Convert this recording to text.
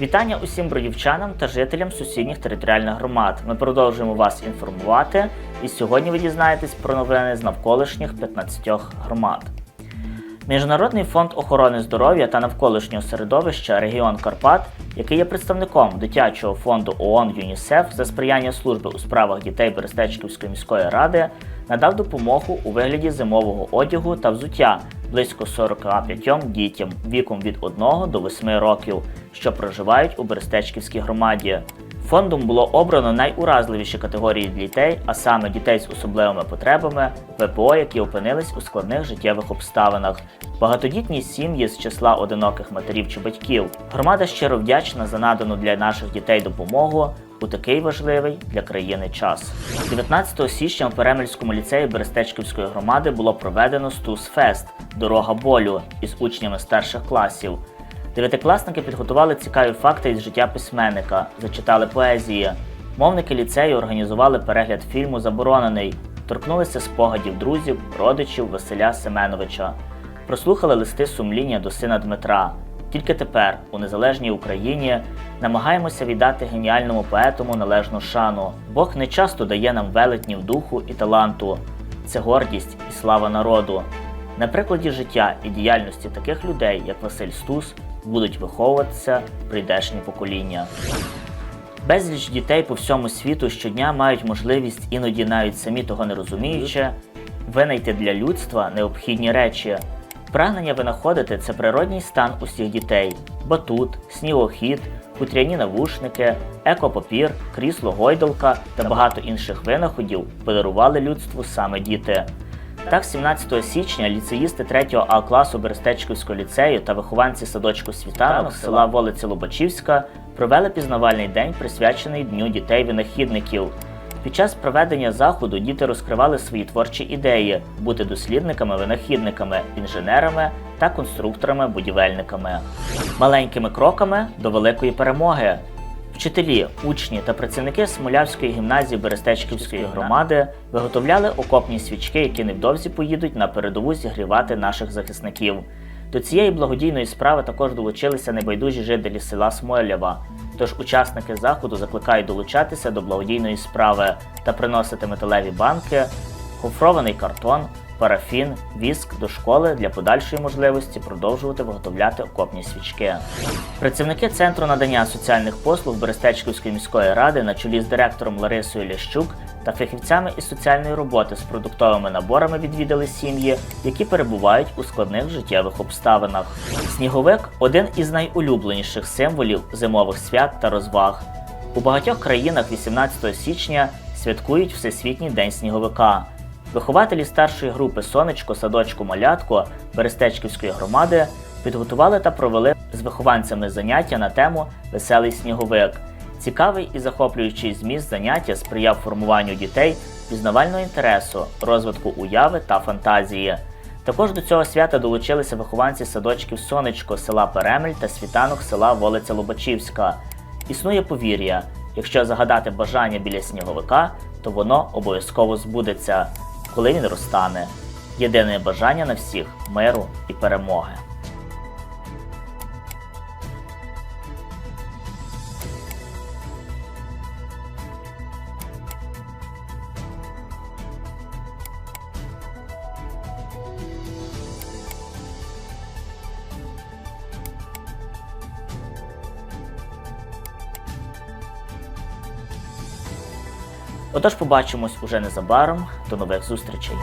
Вітання усім бродівчанам та жителям сусідніх територіальних громад. Ми продовжуємо вас інформувати, і сьогодні ви дізнаєтесь про новини з навколишніх 15 громад. Міжнародний фонд охорони здоров'я та навколишнього середовища регіон Карпат, який є представником дитячого фонду ООН ЮНІСЕФ за сприяння служби у справах дітей Берестечківської міської ради, надав допомогу у вигляді зимового одягу та взуття близько 45 дітям віком від 1 до 8 років, що проживають у Берестечківській громаді. Фондом було обрано найуразливіші категорії дітей, а саме дітей з особливими потребами, ВПО, які опинились у складних життєвих обставинах, багатодітні сім'ї з числа одиноких матерів чи батьків. Громада щиро вдячна за надану для наших дітей допомогу у такий важливий для країни час. 19 січня у Перемельському ліцеї Берестечківської громади було проведено Стус-фест Дорога болю із учнями старших класів. Дев'ятикласники підготували цікаві факти із життя письменника, зачитали поезії. Мовники ліцею організували перегляд фільму Заборонений, торкнулися спогадів друзів, родичів Василя Семеновича, прослухали листи сумління до сина Дмитра. Тільки тепер, у незалежній Україні, намагаємося віддати геніальному поетому належну шану. Бог не часто дає нам велетнів духу і таланту. Це гордість і слава народу. На прикладі життя і діяльності таких людей, як Василь Стус, будуть виховуватися прийдешні покоління. Безліч дітей по всьому світу щодня мають можливість, іноді навіть самі того не розуміючи, винайти для людства необхідні речі. Прагнення винаходити це природній стан усіх дітей: батут, снігохід, хутряні навушники, екопапір, крісло гойдалка та багато інших винаходів подарували людству саме діти. Так, 17 січня ліцеїсти 3 А класу Берестечківського ліцею та вихованці садочку Світанок села Волиця Лобачівська провели пізнавальний день, присвячений Дню дітей-винахідників. Під час проведення заходу діти розкривали свої творчі ідеї бути дослідниками-винахідниками, інженерами та конструкторами-будівельниками. Маленькими кроками до великої перемоги. Вчителі, учні та працівники Смолявської гімназії Берестечківської громади виготовляли окопні свічки, які невдовзі поїдуть на передову зігрівати наших захисників. До цієї благодійної справи також долучилися небайдужі жителі села Смолява. Тож учасники заходу закликають долучатися до благодійної справи та приносити металеві банки, гофрований картон, парафін, віск до школи для подальшої можливості продовжувати виготовляти окопні свічки. Працівники центру надання соціальних послуг Берестечківської міської ради на чолі з директором Ларисою Лящук та фахівцями із соціальної роботи з продуктовими наборами відвідали сім'ї, які перебувають у складних життєвих обставинах. Сніговик один із найулюбленіших символів зимових свят та розваг. У багатьох країнах 18 січня святкують Всесвітній день сніговика. Вихователі старшої групи Сонечко, садочку Малятко Берестечківської громади підготували та провели з вихованцями заняття на тему Веселий сніговик. Цікавий і захоплюючий зміст заняття сприяв формуванню дітей пізнавального інтересу, розвитку уяви та фантазії. Також до цього свята долучилися вихованці садочків Сонечко села Перемель та світанок села Волиця Лобачівська. Існує повір'я: якщо загадати бажання біля сніговика, то воно обов'язково збудеться, коли він розтане. Єдине бажання на всіх миру і перемоги. Отож, побачимось уже незабаром. До нових зустрічей.